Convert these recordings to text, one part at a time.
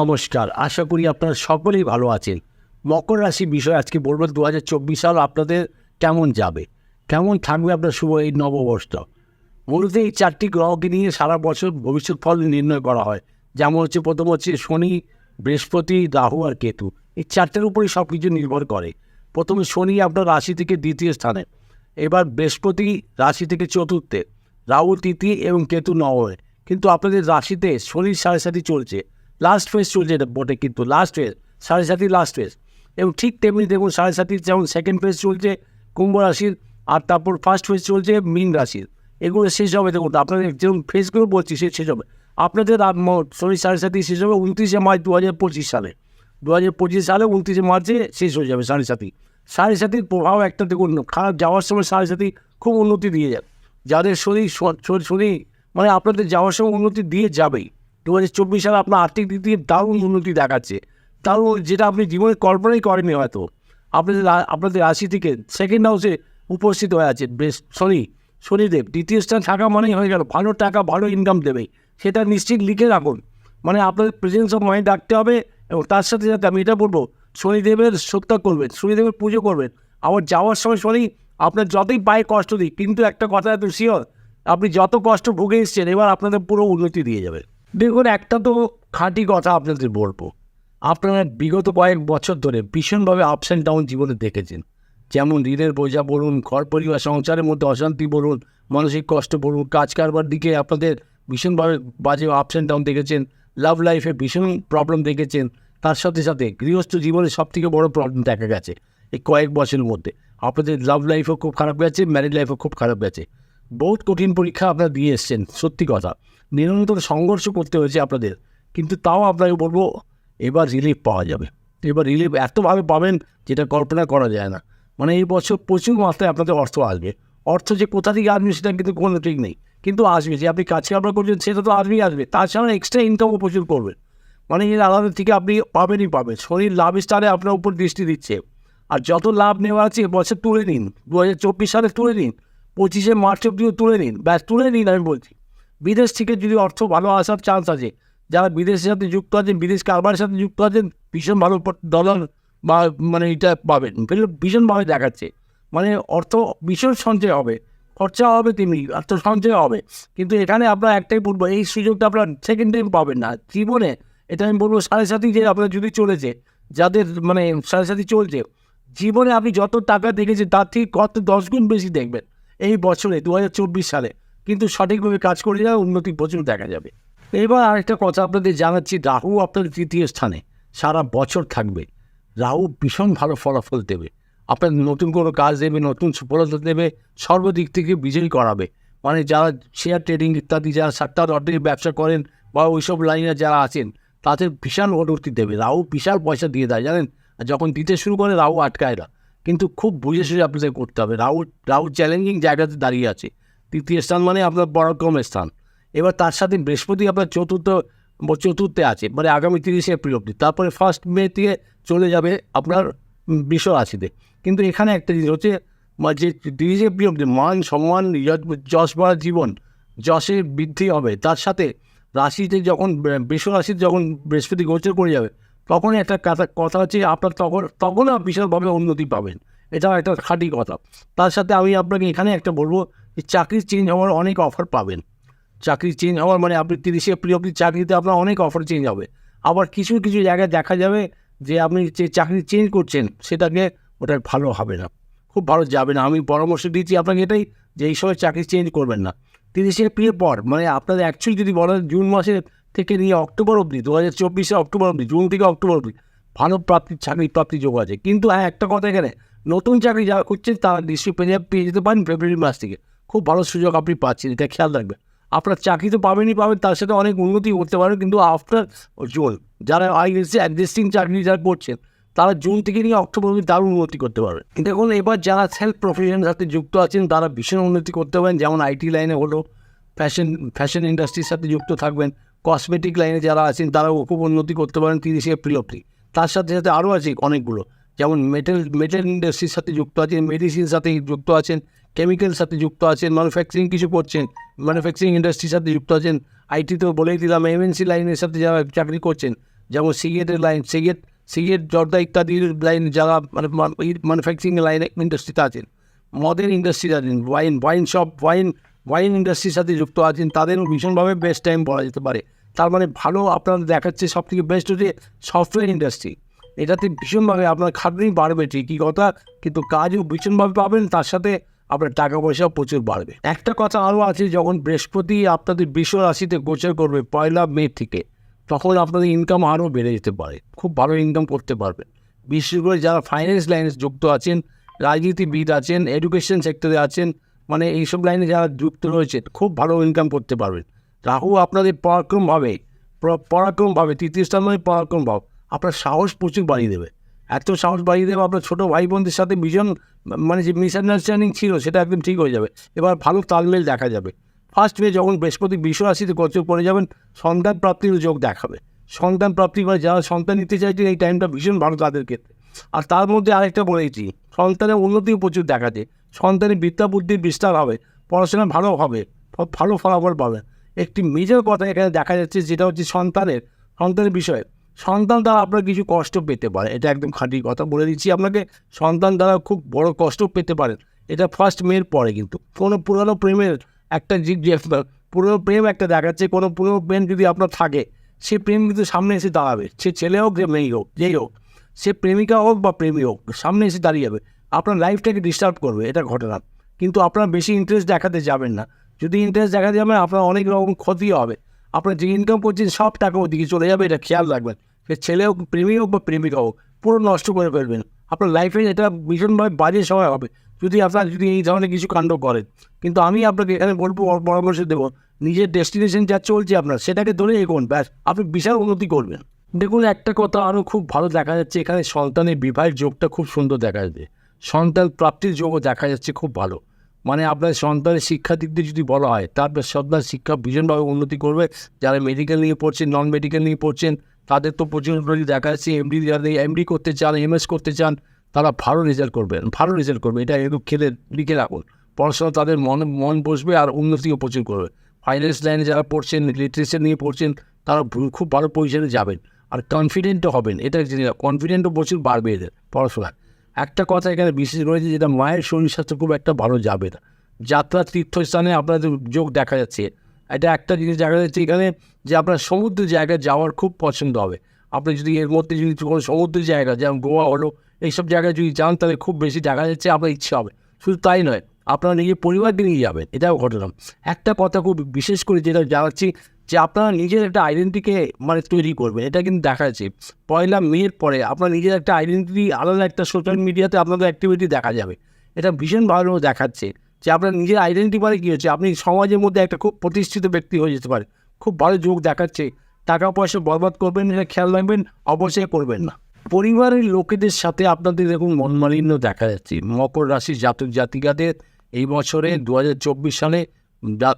নমস্কার। আশা করি আপনারা সকলেই ভালো আছেন। মকর রাশি বিষয় আজকে বলব দু হাজার চব্বিশ সাল আপনাদের কেমন যাবে? কেমন থাকবে আপনার শুভ এই নববর্ষটা মূলত এই চারটি গ্রহকে নিয়ে সারা বছর ভবিষ্যৎ ফল নির্ণয় করা হয়। যেমন হচ্ছে প্রথম হচ্ছে শনি, বৃহস্পতি, রাহু আর কেতু। এই চারটের উপরেই সব কিছু নির্ভর করে। প্রথমে শনি আপনার রাশি থেকে দ্বিতীয় স্থানে। এবার বৃহস্পতি রাশি থেকে চতুর্থে। রাহু তৃতীয় এবং কেতু নবমে। কিন্তু আপনাদের রাশিতে শনির সাড়ে সাথী চলছে। লাস্ট ফেজ চলছে এটা বটে কিন্তু লাস্ট ফেজ সাড়ে সাথী লাস্ট ফেজ এবং ঠিক তেমনি দেখুন সাড়ে সাথীর যেমন সেকেন্ড ফেজ চলছে কুম্ভ রাশির, আর তারপর ফার্স্ট ফেজ চলছে মীন রাশির। এগুলো শেষ হবে দেখুন, আপনাদের যেমন ফেজগুলো বলছি সে শেষ হবে। আপনাদের শনি সাড়ে সাথী শেষ হবে উনত্রিশে মার্চ দু হাজার পঁচিশ সালে। দু হাজার পঁচিশ সালে উনত্রিশে মার্চে শেষ হয়ে যাবে সাড়ে সাতি সাড়ে সাতির প্রভাব একটা দেখুন, খারাপ যাওয়ার সময় সাড়ে সাতি খুব উন্নতি দিয়ে যায়। যাদের শরীর শরীর মানে আপনাদের যাওয়ার সময় উন্নতি দিয়ে যাবেই। দু হাজার চব্বিশ সালে আপনার আর্থিক দিক দিয়ে দারুণ উন্নতি দেখাচ্ছে। দারুণ যেটা আপনি জীবনে কল্পনাই করেননি হয়তো। আপনাদের আপনাদের রাশি থেকে সেকেন্ড হাউসে উপস্থিত হয়ে আছে বেশ শনি শনিদেব, দ্বিতীয় স্থান থাকা মানেই হয়ে গেল। ভালো টাকা, ভালো ইনকাম দেবে। সেটা নিশ্চিত লিখে রাখুন। মানে আপনাদের প্রেজেন্স অফ মাইন্ড রাখতে হবে এবং তার সাথে সাথে আমি এটা বলব, শনিদেবের সত্য করবেন, শনিদেবের পুজো করবেন। আবার যাওয়ার সময় শনি, আপনার যতই পায়ে কষ্ট দিই কিন্তু একটা কথা এত শিওর আপনি যত কষ্ট ভুগে এসছেন, এবার আপনাদের পুরো উন্নতি দিয়ে যাবে। দেখুন, একটা তো খাঁটি কথা আপনাদের বলব। আপনারা বিগত কয়েক বছর ধরে ভীষণভাবে আপস অ্যান্ড ডাউন জীবনে দেখেছেন। যেমন ঋণের বোঝা বলুন ঘর পরিবার সংসারের মধ্যে অশান্তি বলুন মানসিক কষ্ট বলুন কাজ কারবার দিকে আপনাদের ভীষণভাবে বাজে আপস অ্যান্ড ডাউন দেখেছেন লাভ লাইফে ভীষণ প্রবলেম দেখেছেন। তার সাথে সাথে গৃহস্থ জীবনে সবথেকে বড় প্রবলেম দেখা গেছে এই কয়েক বছরের মধ্যে। আপনাদের লাভ লাইফও খুব খারাপ গেছে ম্যারিড লাইফও খুব খারাপ গেছে। বহুত কঠিন পরীক্ষা আপনারা দিয়ে এসছেন, সত্যি কথা। নিরন্তর সংঘর্ষ করতে হয়েছে আপনাদের। কিন্তু তাও আপনাকে বলব, এবার রিলিফ পাওয়া যাবে। এবার রিলিফ এতভাবে পাবেন যেটা কল্পনা করা যায় না। মানে এই বছর প্রচুর মাত্রায় আপনাদের অর্থ আসবে। অর্থ যে কোথা থেকে আসবে সেটা কিন্তু কোনো ঠিক নেই। কিন্তু আসবে, যে আপনি কাজ কারবার করছেন সেটা তো আসবেই আসবে। তাছাড়া এক্সট্রা ইনকামও প্রচুর করবেন মানে এর আলাদা থেকে আপনি পাবেনই পাবেন। শরীর লাভ স্টারে আপনার উপর দৃষ্টি দিচ্ছে। আর যত লাভ নেওয়া আছে বছর তুলে নিন। দু হাজার চব্বিশ সালে তুলে নিন। পঁচিশে মার্চ অব্দিও তুলে নিন। ব্যাস, তুলে নিন আমি বলছি। বিদেশ থেকে যদি অর্থ ভালো আসার চান্স আছে। যারা বিদেশের সাথে যুক্ত আছেন, বিদেশ কারবারের সাথে যুক্ত আছেন, ভীষণ ভালো ডলার বা মানে এটা পাবেন। ভীষণ- ভীষণভাবে দেখাচ্ছে। মানে অর্থ ভীষণ সঞ্চয় হবে। খরচা হবে তেমনি অর্থ সঞ্চয় হবে। কিন্তু এখানে আপনার একটাই বলব, এই সুযোগটা আপনার সেকেন্ড টাইম পাবেন না। জীবনে এটা আমি বলব সাড়ে সাথী যে আপনার যদি চলেছে, যাদের মানে সাড়ে সাথী চলছে, জীবনে আপনি যত টাকা দেখেছেন, তার থেকে কত দশ গুণ বেশি দেখবেন। এই বছরে দু হাজার চব্বিশ সালে। কিন্তু সঠিকভাবে কাজ করে যাবে উন্নতি প্রচুর দেখা যাবে। এবার আরেকটা কথা আপনাদের জানাচ্ছি, রাহু আপনার তৃতীয় স্থানে। সারা বছর থাকবে। রাহু ভীষণ ভালো ফলাফল দেবে। আপনার নতুন কোনো কাজ দেবে, নতুন সফলতা দেবে, সর্বদিক থেকে বিজয়ী করাবে। মানে যারা শেয়ার ট্রেডিং ইত্যাদি, যারা সাতটা অর্ধেক ব্যবসা করেন বা ওইসব লাইনে যারা আছেন, তাদের বিশাল উন্নতি দেবে। রাহু বিশাল পয়সা দিয়ে দেয়, জানেন? আর যখন দিতে শুরু করে, রাহু আটকায় না। কিন্তু খুব বুঝে সুঝে আপনাদের করতে হবে। রাহু রাহু চ্যালেঞ্জিং জায়গাতে দাঁড়িয়ে আছে। তৃতীয় স্থান মানে আপনার পরাক্রমের স্থান। এবার তার সাথে বৃহস্পতি আপনার চতুর্থ চতুর্থে আছে মানে আগামী তিরিশে এপ্রিল অব্দি তারপরে ফার্স্ট মে থেকে চলে যাবে আপনার বিশ্ব রাশিতে। কিন্তু এখানে একটা জিনিস হচ্ছে মা- যে তিরিশে এপ্রিল অব্দি মান সম্মান যশ ভরা জীবন যশের বৃদ্ধি হবে, তার সাথে রাশিতে যখন বিশ্ব রাশিতে যখন বৃহস্পতি গোচর করে যাবে, তখনই একটা কথা কথা হচ্ছে আপনার তখন তখন বিশালভাবে উন্নতি পাবেন। এটাও একটা খাঁটি কথা। তার সাথে আমি আপনাকে এখানে একটা বলব চাকরি চেঞ্জ হওয়ার অনেক অফার পাবেন। চাকরি চেঞ্জ হওয়ার মানে আপনি তিরিশে এপ্রিল অব্দি চাকরিতে আপনার অনেক অফার চেঞ্জ হবে। আবার কিছু কিছু জায়গায় দেখা যাবে যে আপনি যে চাকরি চেঞ্জ করছেন সেটাকে ওটা ভালো হবে না। খুব ভালো যাবে না। আমি পরামর্শ দিচ্ছি আপনাকে এটাই যে এই সময় চাকরি চেঞ্জ করবেন না। তিরিশে এপ্রিলের পর মানে আপনাদের অ্যাকচুয়ালি যদি বলেন জুন মাসের থেকে নিয়ে অক্টোবর অবধি দু হাজার চব্বিশে অক্টোবর অবধি, জুন থেকে অক্টোবর অবধি ভালো প্রাপ্তি চাকরি প্রাপ্তি যোগ আছে। কিন্তু হ্যাঁ একটা কথা এখানে, নতুন চাকরি যা করছেন তারা নিশ্চয়ই পেয়ে পেয়ে যেতে পারেন ফেব্রুয়ারি মাস থেকে। খুব ভালো সুযোগ আপনি পাচ্ছেন, এটা খেয়াল রাখবেন। আপনার চাকরি তো পাবেনই পাবেন, তার সাথে অনেক উন্নতি করতে পারেন, কিন্তু আফটার জুন, যারা আই এসে অ্যাডজাস্টিং চাকরি যারা করছেন, তারা জুন থেকে নিয়ে অক্টোবর অবধি দারুণ উন্নতি করতে পারবে দেখুন, এবার যারা সেলফ প্রফেশনের সাথে যুক্ত আছেন, তারা ভীষণ উন্নতি করতে পারেন, যেমন আইটি লাইনে হলো ফ্যাশন ফ্যাশন ইন্ডাস্ট্রির সাথে যুক্ত থাকবেন কসমেটিক লাইনে যারা আছেন, তারাও খুব উন্নতি করতে পারেন তিরিশে এপ্রিল অবধি। তার সাথে সাথে আরও আছে অনেকগুলো, যেমন মেটেল মেটেল ইন্ডাস্ট্রির সাথে যুক্ত আছেন মেডিসিন সাথে যুক্ত আছেন কেমিক্যাল সাথে যুক্ত আছেন ম্যানুফ্যাকচারিং কিছু করছেন ম্যানুফ্যাকচারিং ইন্ডাস্ট্রির সাথে যুক্ত আছেন আইটি তো বলেই দিলাম এমএনসি লাইনের সাথে যারা চাকরি করছেন, যেমন সিগারেটের লাইন সিগারেট সিগারেট, জর্দা ইত্যাদির লাইন যারা মানে ম্যানুফ্যাকচারিং লাইন ইন্ডাস্ট্রিতে আছেন মদের ইন্ডাস্ট্রিতে আছেন wine wine shop wine wine ইন্ডাস্ট্রির সাথে যুক্ত আছেন, তাদেরও ভীষণভাবে বেস্ট টাইম বলা যেতে পারে। তার মানে ভালো আপনার দেখাচ্ছে সব থেকে বেস্ট হচ্ছে সফটওয়্যার ইন্ডাস্ট্রি এটাতে ভীষণভাবে আপনার খাটনি বাড়বে ঠিকই কথা, কিন্তু কাজও ভীষণভাবে পাবেন, তার সাথে আপনার টাকা পয়সাও প্রচুর বাড়বে। একটা কথা আরও আছে, যখন বৃহস্পতি আপনাদের বিশ্ব রাশিতে গোচর করবে পয়লা মে থেকে, তখন আপনাদের ইনকাম আরও বেড়ে যেতে পারে, খুব ভালো ইনকাম করতে পারবেন। বিশেষ করে যারা ফাইন্যান্স লাইনে যুক্ত আছেন, রাজনীতিবিদ আছেন এডুকেশন সেক্টরে আছেন মানে এইসব লাইনে যারা যুক্ত রয়েছেন, খুব ভালো ইনকাম করতে পারবেন। রাহু আপনাদের পরাক্রমভাবে, প্র- পরাক্রমভাবে, তৃতীয় স্থান মানে পরাক্রম ভাব আপনার সাহস প্রচুর বাড়িয়ে দেবে। এত সাহস বাড়িয়ে দেবে আপনার ছোটো ভাই বোনদের সাথে ভীষণ মানে যে মিসআন্ডারস্ট্যান্ডিং ছিল, সেটা একদম ঠিক হয়ে যাবে। এবার ভালো তালমেল দেখা যাবে। ফার্স্ট মে যখন বৃহস্পতি বিশ্ব রাশিতে গোচর পড়ে যাবেন, সন্তান প্রাপ্তির যোগ দেখাবে। সন্তান প্রাপ্তি বা যারা সন্তান নিতে চাইছেন, এই টাইমটা ভীষণ ভালো তাদের ক্ষেত্রে। আর তার মধ্যে আরেকটা বলেছি সন্তানের উন্নতিও প্রচুর দেখাচ্ছে সন্তানের বিদ্যা বুদ্ধির বিস্তার হবে, পড়াশোনা ভালো হবে ভালো ফলাফল পাবে। একটি মেজর কথা এখানে দেখা যাচ্ছে, যেটা হচ্ছে সন্তানের সন্তানের বিষয়ে। সন্তান দ্বারা আপনার কিছু কষ্ট পেতে পারে এটা একদম খাঁটি কথা বলে দিচ্ছি। আপনাকে সন্তান দ্বারা খুব বড় কষ্ট পেতে পারেন। এটা ফার্স্ট মেয়ের পরে কিন্তু। কোনো পুরনো প্রেমের একটা পুরনো প্রেম একটা দেখাচ্ছে, কোনো পুরনো প্রেম যদি আপনার থাকে, সে প্রেম কিন্তু সামনে এসে দাঁড়াবে। সে ছেলে হোক, যে মেয়ে হোক, যেই হোক, সে প্রেমিকা হোক বা প্রেমী হোক, সামনে এসে দাঁড়িয়ে যাবে। আপনার লাইফটাকে ডিস্টার্ব করবে, এটা ঘটনা। কিন্তু আপনার বেশি ইন্টারেস্ট দেখাতে যাবেন না। যদি ইন্টারেস্ট দেখাতে যাবেন, আপনার অনেক রকম ক্ষতি হবে। আপনার যে ইনকাম করছেন, সব টাকা ওদিকে চলে যাবে, এটা খেয়াল রাখবেন। সে ছেলে হোক, প্রেমী হোক বা প্রেমিকা হোক, পুরো নষ্ট করে ফেলবেন। আপনার লাইফে এটা ভীষণভাবে বাজে সময় হবে। যদি আপনার, যদি এই ধরনের কিছু কাণ্ড করেন। কিন্তু আমি আপনাকে এখানে বলব পরামর্শ দেবো, নিজের ডেস্টিনেশন যা চলছে আপনার, সেটাকে ধরে এগোন, ব্যাস, আপনি বিশাল উন্নতি করবেন। দেখুন, একটা কথা আরও খুব ভালো দেখা যাচ্ছে, এখানে সন্তানের বিবাহের যোগটা খুব সুন্দর দেখা যাচ্ছে। সন্তান প্রাপ্তির যোগও দেখা যাচ্ছে খুব ভালো। মানে আপনার সন্তানের শিক্ষা দিক দিয়ে যদি বলা হয় তারপর সন্তান শিক্ষা ভীষণভাবে উন্নতি করবে। যারা মেডিকেল নিয়ে পড়ছেন নন মেডিকেল নিয়ে পড়ছেন, তাদের তো প্রচুর দেখা যাচ্ছে। এমডি যারা এমডি করতে চান এমএস করতে চান, তারা ভালো রেজাল্ট করবেন, ভালো রেজাল্ট করবে এটা একটু খেলে লিখে রাখুন। পড়াশোনা তাদের মন মন বসবে আর উন্নতিও প্রচুর করবে। ফাইন্যান্স লাইনে যারা পড়ছেন লিটারেচার নিয়ে পড়ছেন, তারা খুব ভালো পজিশনে যাবেন। আর কনফিডেন্টও হবেন। এটা কনফিডেন্টও প্রচুর বাড়বে এদের পড়াশোনায়। একটা কথা এখানে বিশেষ রয়েছে যেটা মায়ের শরীর স্বাস্থ্য খুব একটা ভালো যাবে না। যাত্রা তীর্থস্থানে আপনাদের যোগ দেখা যাচ্ছে। এটা একটা জিনিস দেখা যাচ্ছে এখানে যে আপনার সমুদ্র জায়গায় যাওয়ার খুব পছন্দ হবে। আপনি যদি এর মধ্যে যদি কোনো সমুদ্র জায়গা, যেমন গোয়া হলো, এইসব জায়গায় যদি যান তাহলে খুব বেশি দেখা যাচ্ছে, আপনার ইচ্ছে হবে। শুধু তাই নয়, আপনারা নিজের পরিবারকে নিয়ে যাবেন, এটাও ঘটনা। একটা কথা খুব বিশেষ করে যেটা জানাচ্ছি যে আপনারা নিজের একটা আইডেন্টিটিকে মানে তৈরি করবেন এটা কিন্তু দেখা যাচ্ছে পয়লা মেয়ের পরে আপনার নিজের একটা আইডেন্টিটি আলাদা একটা সোশ্যাল মিডিয়াতে আপনাদের অ্যাক্টিভিটি দেখা যাবে। এটা ভীষণ ভালো দেখাচ্ছে যে আপনার নিজের আইডেন্টিটি মানে কী হচ্ছে আপনি সমাজের মধ্যে একটা খুব প্রতিষ্ঠিত ব্যক্তি হয়ে যেতে পারে খুব ভালো যোগ দেখাচ্ছে। টাকা পয়সা বরবাদ করবেন এটা খেয়াল রাখবেন অবশ্যই করবেন না। পরিবারের লোকেদের সাথে আপনাদের দেখুন মনমালিন্য দেখা যাচ্ছে। মকর রাশির জাতক জাতিকাদের এই বছরে দু হাজার চব্বিশ সালে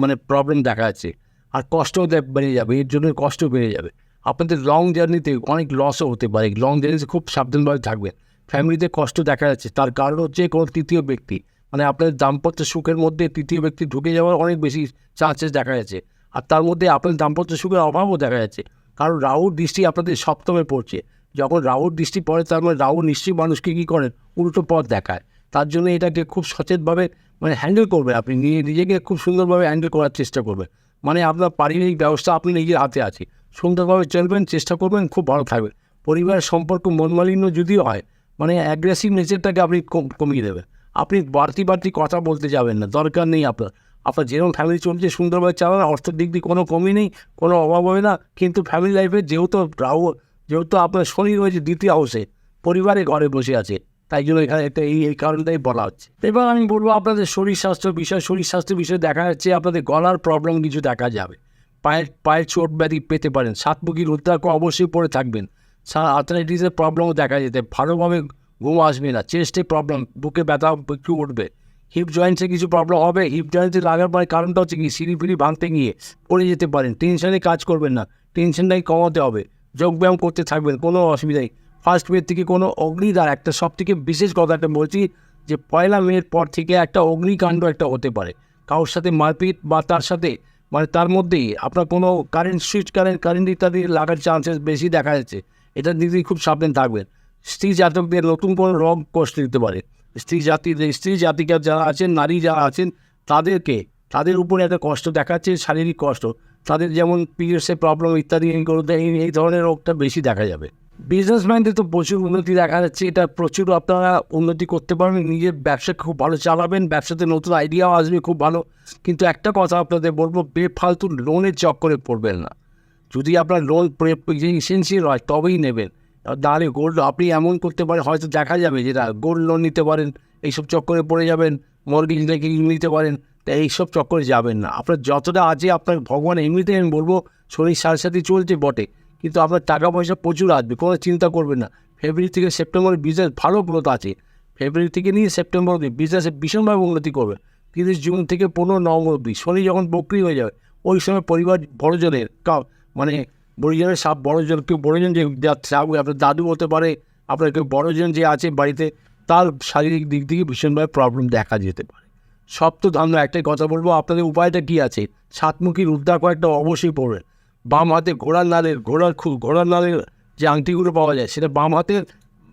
মানে প্রবলেম দেখা যাচ্ছে। আর কষ্টও বেড়ে যাবে, এর জন্য কষ্ট বেড়ে যাবে। আপনাদের লং জার্নিতে অনেক লসও হতে পারে। লং জার্নিতে খুব সাবধানভাবে থাকবেন। ফ্যামিলিতে কষ্ট দেখা যাচ্ছে। তার কারণ হচ্ছে কোনো তৃতীয় ব্যক্তি। মানে আপনাদের দাম্পত্য সুখের মধ্যে তৃতীয় ব্যক্তি ঢুকে যাওয়ার অনেক বেশি চান্সেস দেখা যাচ্ছে। আর তার মধ্যে আপনার দাম্পত্য সুখের অভাবও দেখা যাচ্ছে। কারণ রাহুর দৃষ্টি আপনাদের সপ্তমে পড়ছে। যখন রাহুর দৃষ্টি পড়ে, তার মানে রাহু নিশ্চয়ই মানুষকে কী করেন? উল্টো পথ দেখায়। তার জন্য এটাকে খুব সচেতভাবে মানে হ্যান্ডেল করবে আপনি। নিজে, নিজেকে খুব সুন্দরভাবে হ্যান্ডেল করার চেষ্টা করবেন। মানে আপনার পারিবারিক ব্যবস্থা আপনি নিজের হাতে আছে। সুন্দরভাবে চলবেন, চেষ্টা করবেন, খুব ভালো থাকবেন। পরিবারের সম্পর্ক মনমালিন্য যদিও হয় মানে অ্যাগ্রেসিভ নেচারটাকে আপনি কমিয়ে দেবেন। আপনি বাড়তি বাড়তি কথা বলতে যাবেন না, দরকার নেই আপনার। আপনার যেরকম ফ্যামিলি চলছে, সুন্দরভাবে চালান অর্থের দিক দিয়ে কোনো কমই নেই, কোনো অভাব হবে না। কিন্তু ফ্যামিলি লাইফে যেহেতু রাহু, যেহেতু আপনার শনি রয়েছে দ্বিতীয় হাউসে পরিবারে ঘরে বসে আছে তাই জন্য এখানে একটা এই এই কারণটাই বলা হচ্ছে। এবার আমি বলব আপনাদের শরীর স্বাস্থ্য বিষয়, শরীর স্বাস্থ্য বিষয়ে দেখা যাচ্ছে আপনাদের গলার প্রবলেম কিছু দেখা যাবে। পায়ের পায়ের চোট ব্যাধি পেতে পারেন। সাতমুখী রুদ্রাক্ষ অবশ্যই পরে থাকবেন। আর্থারাইটিসের প্রবলেমও দেখা যেতে ভালোভাবে ঘুম আসবে না। চেস্টে প্রবলেম বুকে ব্যথা একটু উঠবে। হিপ জয়েন্টসে কিছু প্রবলেম হবে। হিপ জয়েন্টসে লাগার পরে কারণটা হচ্ছে কি, সিঁড়ি ফিরি ভাঙতে গিয়ে পড়ে যেতে পারেন। টেনশনে কাজ করবেন না। টেনশনটাই কমাতে হবে। যোগব্যায়াম করতে থাকবেন, কোনো অসুবিধাই ফার্স্ট মেয়ের থেকে কোনো অগ্নিদ্বার, একটা সব থেকে বিশেষ কথা, একটা বলছি যে পয়লা মেয়ের পর থেকে একটা অগ্নিকাণ্ড একটা হতে পারে। কারোর সাথে মারপিট বা তার সাথে মানে তার মধ্যেই আপনার কোনো কারেন্ট সুইচ কারেন্ট কারেন্ট ইত্যাদি লাগার চান্সেস বেশি দেখা যাচ্ছে। এটার দিক দিয়ে খুব সাবধান থাকবেন। স্ত্রী জাতকদের নতুন কোনো রোগ কষ্ট দিতে পারে। স্ত্রী জাতি, স্ত্রী জাতিকা যারা আছেন, নারী যারা আছেন, তাদেরকে, তাদের উপরে একটা কষ্ট দেখাচ্ছে, শারীরিক কষ্ট। তাদের যেমন পিরিয়ডসের প্রবলেম ইত্যাদি এই ধরনের রোগটা বেশি দেখা যাবে। বিজনেসম্যানদের তো প্রচুর উন্নতি দেখা যাচ্ছে। এটা প্রচুর আপনারা উন্নতি করতে পারবেন। নিজের ব্যবসা খুব ভালো চালাবেন, ব্যবসাতে নতুন আইডিয়াও আসবে খুব ভালো। কিন্তু একটা কথা আপনাদের বলব, বেফালতু লোনের চক্করে পড়বেন না। যদি আপনার লোন এসেন্সিয়াল হয়, তবেই নেবেন। নাহলে গোল্ড আপনি এমন করতে পারেন, হয়তো দেখা যাবে যেটা গোল্ড লোন নিতে পারেন, এইসব চক্করে পড়ে যাবেন মর্গেজ রেখে নিতে পারেন তাই এইসব চক্করে যাবেন না। আপনার যতটা আছে, আপনার ভগবান এমনিতে আমি বলব, শরীর সাথে সাথে চলছে বটে। কিন্তু আপনার টাকা পয়সা প্রচুর আসবে, কোনো চিন্তা করবেন না। ফেব্রুয়ারি থেকে সেপ্টেম্বরে বিজনেস ভালো গ্রোথ আছে। ফেব্রুয়ারি থেকে নিয়ে সেপ্টেম্বর অবধি বিজনেসে ভীষণভাবে উন্নতি করবে। তিরিশ জুন থেকে পনেরো নভেম্বর অবধি শনি যখন বকরি হয়ে যাবে, ওই সময় পরিবার বড়জনের কা- মানে বড়জনের সব বড়জন, কেউ বড়জন যে থাকবে আপনার দাদু হতে পারে, আপনার কেউ বড়জন যে আছে বাড়িতে, তার শারীরিক দিক থেকে ভীষণভাবে প্রবলেম দেখা যেতে পারে। সপ্ত ধান্য একটাই কথা বলব, আপনাদের উপায়টা কী আছে? সাতমুখী রুদ্রা কয়েকটা অবশ্যই পড়বেন। বাম হাতে ঘোড়ার নালের ঘোড়ার খু, ঘোড়ার নালের যে আংটিগুলো পাওয়া যায়, সেটা বাম হাতের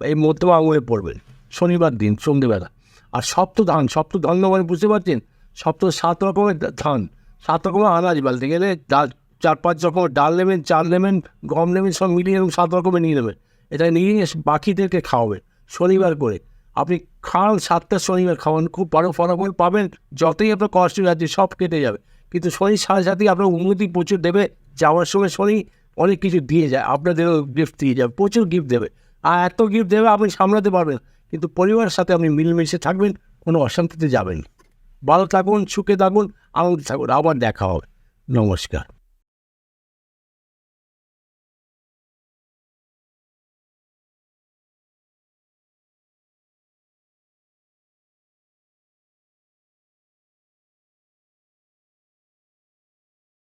এই মধ্যম আঙুলে পড়বেন শনিবার দিন সন্ধ্যেবেলা আর সপ্ত ধান সপ্ত ধান মানে বুঝতে পারছেন? সপ্ত সাত রকমের ধান। সাত রকমের আনাজ বলতে গেলে ডাল, চার পাঁচ রকমের ডাল নেবেন, চাল নেবেন, গম নেবেন, সব মিলিয়ে এরকম সাত রকমের নিয়ে নেবেন। এটা নিয়ে বাকিদেরকে খাওয়াবেন শনিবার করে। আপনি খান সাতটা শনিবার খাওয়ান, খুব বড় ফলাফল পাবেন। যতই আপনার কষ্ট আছে সব কেটে যাবে। কিন্তু শনির সাথে সাথেই আপনার উন্নতি প্রচুর দেবে, যাওয়ার সময় শনি অনেক কিছু দিয়ে যায়, আপনাদেরও গিফট দিয়ে যাবে, প্রচুর গিফট দেবে। আর এত গিফট দেবে আপনি সামলাতে পারবেন কিন্তু পরিবারের সাথে আপনি মিলেমিশে থাকবেন, কোনো অশান্তিতে যাবেন ভালো থাকুন, সুখে থাকুন, আনন্দে থাকুন, আবার দেখা হবে। নমস্কার।